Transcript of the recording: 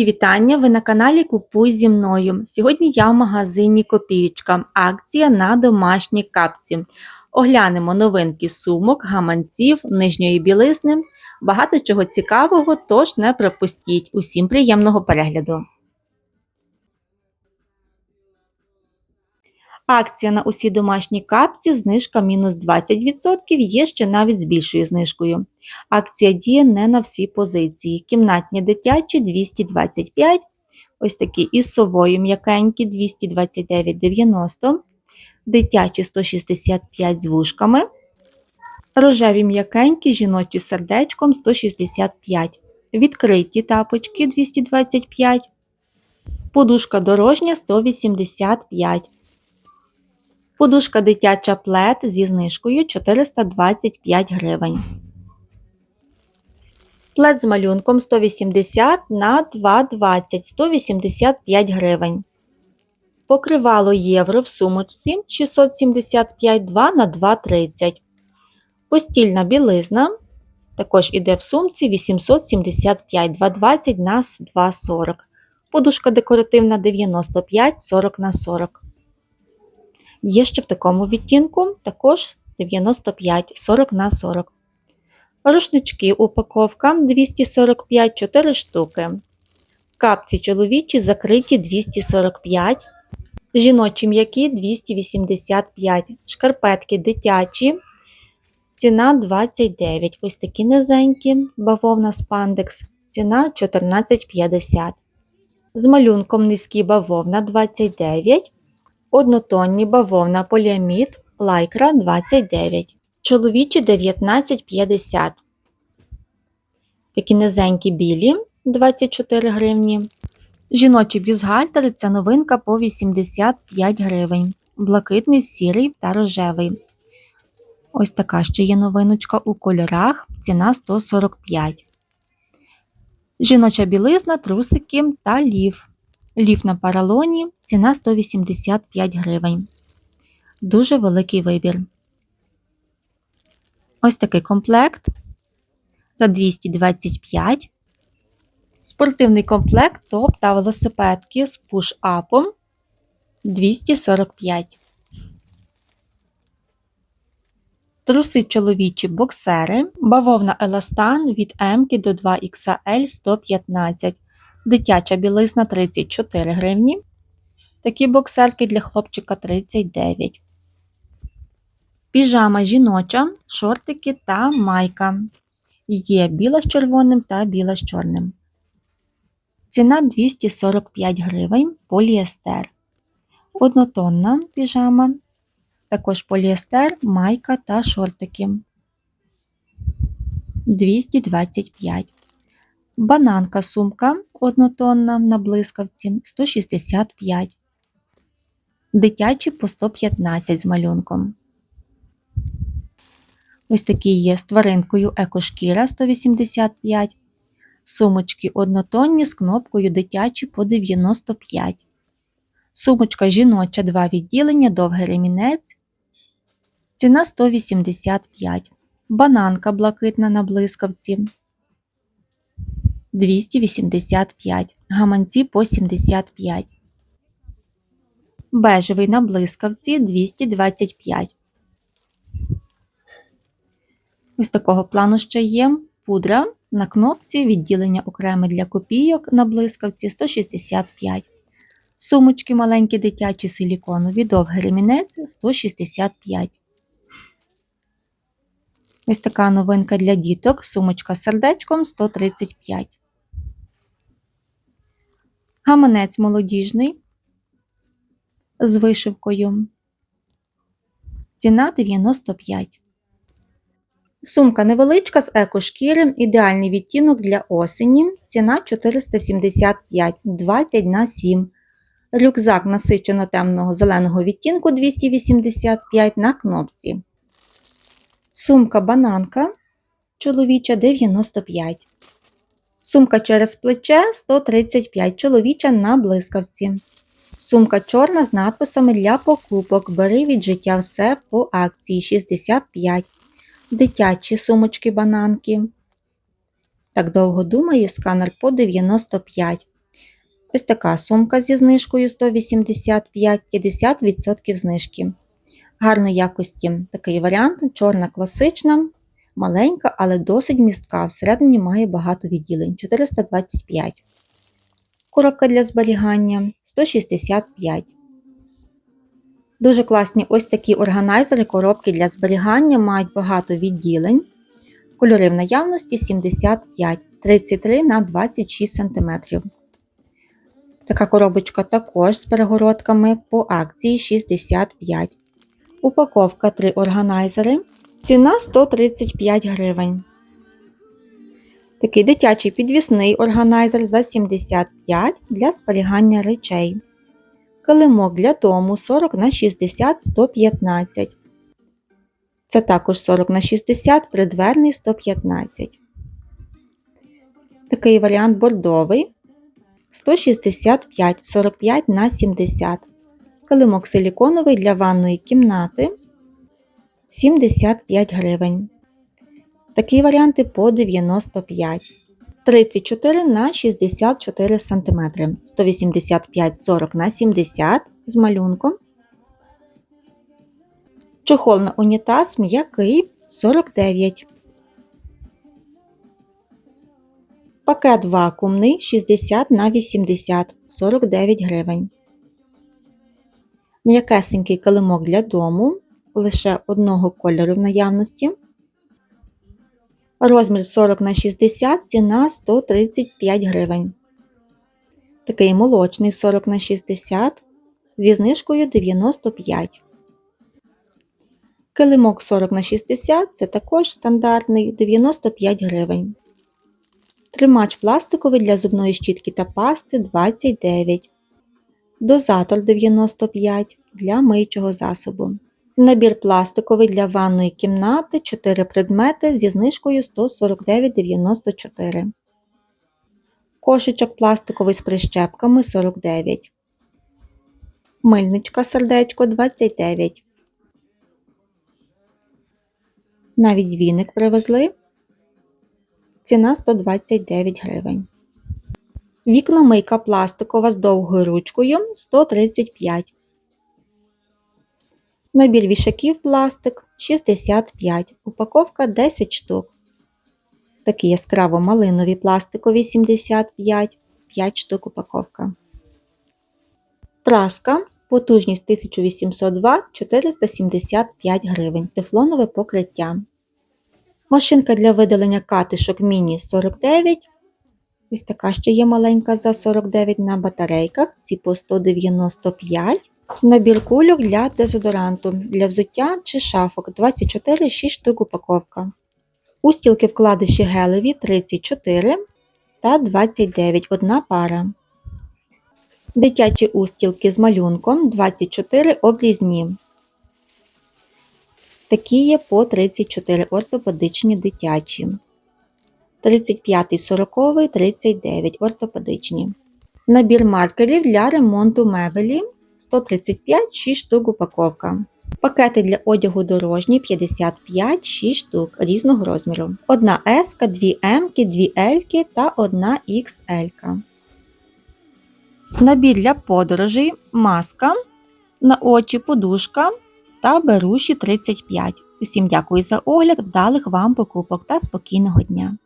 Мої вітання! Ви на каналі Купуй зі мною. Сьогодні я в магазині Копієчка. Акція на домашні капці. Оглянемо новинки сумок, гаманців, нижньої білизни. Багато чого цікавого, тож не пропустіть. Усім приємного перегляду! Акція на усі домашні капці, знижка мінус 20%, є ще навіть з більшою знижкою. Акція діє не на всі позиції. Кімнатні дитячі 225, ось такі із совою м'якенькі 229,90, дитячі 165 з вушками, рожеві м'якенькі жіночі з сердечком 165, відкриті тапочки 225, подушка дорожня 185. Подушка дитяча плед зі знижкою 425 гривень. Плед з малюнком 180 на 2,20 185 гривень. Покривало євро в сумочці 675 2 на 2,30. Постільна білизна також іде в сумці 875 2,20 на 2,40. Подушка декоративна 95 40 на 40. Є ще в такому відтінку також 95 40 на 40. Рушнички упаковка 245 4 штуки. Капці чоловічі закриті 245, жіночі м'які 285, шкарпетки дитячі. Ціна 29. Ось такі низенькі, бавовна спандекс. Ціна 14,50. З малюнком низькі бавовна 29 однотонні бавовна поліамід лайкра 29, чоловічі 19,50. Такі низенькі білі 24 гривні. Жіночі бюзгальтери це новинка по 85 гривень. Блакитний, сірий та рожевий. Ось така ще є новиночка у кольорах. Ціна 145. Жіноча білизна, трусики та лів. Ліф на паралоні ціна 185 гривень. Дуже великий вибір. Ось такий комплект за 225. Спортивний комплект топ та велосипедки з пуш-апом 245. Труси чоловічі боксери. Бавовна еластан від М до 2XL 115 Дитяча білизна 34 гривні. Такі боксерки для хлопчика 39. Піжама жіноча, шортики та майка. Є біла з червоним та біла з чорним. Ціна 245 гривень поліестер. Однотонна піжама. Також поліестер, майка та шортики. 225 Бананка сумка однотонна на блискавці 165. Дитячі по 115 з малюнком. Ось такі є з тваринкою екошкіра 185. Сумочки однотонні з кнопкою дитячі по 95. Сумочка жіноча 2 відділення, довгий ремінець. Ціна 185. Бананка блакитна на блискавці 285, гаманці по 75. Бежевий на блискавці 225. Ось такого плану ще є пудра на кнопці відділення окреме для копійок на блискавці 165. Сумочки маленькі дитячі силіконові, довгий ремінець 165. Ось така новинка для діток. Сумочка з сердечком 135. Гаманець молодіжний з вишивкою. Ціна 95. Сумка невеличка з екошкіри, ідеальний відтінок для осені. Ціна 475 20 на 7. Рюкзак насичено темного зеленого відтінку 285 на кнопці. Сумка бананка чоловіча 95. Сумка через плече 135 чоловіча на блискавці. Сумка чорна з надписами для покупок. Бери від життя все по акції 65. Дитячі сумочки бананки. Так довго думає сканер по 95. Ось така сумка зі знижкою 185 50% знижки. Гарної якості такий варіант, чорна класична, маленька, але досить містка. Всередині має багато відділень 425. Коробка для зберігання 165. Дуже класні ось такі органайзери, коробки для зберігання мають багато відділень. Кольори в наявності 75, 33 на 26 см. Така коробочка також з перегородками по акції 65. Упаковка 3 органайзери. Ціна 135 гривень. Такий дитячий підвісний органайзер за 75 для зберігання речей. Килимок для дому 40 на 60 115. Це також 40 на 60 придверний 115. Такий варіант бордовий 165 45 на 70. Килимок силіконовий для ванної кімнати 75 гривень. Такі варіанти по 95. 34 на 64 см. 185 40 на 70 з малюнком. Чохол на унітаз м'який 49. Пакет вакуумний 60 на 80 49 гривень. М'якесенький килимок для дому лише одного кольору в наявності. Розмір 40 на 60 ціна 135 гривень. Такий молочний 40 на 60 зі знижкою 95. Килимок 40 на 60 це також стандартний 95 гривень. Тримач пластиковий для зубної щітки та пасти 29. Дозатор 95 для миючого засобу. Набір пластиковий для ванної кімнати 4 предмети зі знижкою 149,94. Кошечок пластиковий з прищепками 49. Мильничка сердечко 29. Навіть віник привезли. Ціна 129 гривень. Вікномийка пластикова з довгою ручкою 135. Набір вішаків пластик 65. Упаковка 10 штук. Такі яскраво малинові пластикові 75, 5 штук упаковка. Праска. Потужність 1800 Вт 475 гривень. Тефлонове покриття. Машинка для видалення катишок міні 49. Ось така ще є маленька за 49 на батарейках. Ці по 195. Набір кульок для дезодоранту, для взуття чи шафок 24 6 штук упаковка. Устілки вкладиші гелеві 34 та 29 одна пара. Дитячі устілки з малюнком 24 обрізні. Такі є по 34 ортопедичні дитячі. 35 40 39 ортопедичні. Набір маркерів для ремонту мебелі 135 6 штук упаковка. Пакети для одягу дорожні 55 6 штук різного розміру. Одна S, 2 М, 2 L та одна XL. Набір для подорожей, маска, на очі подушка та беруші 35. Усім дякую за огляд, вдалих вам покупок та спокійного дня!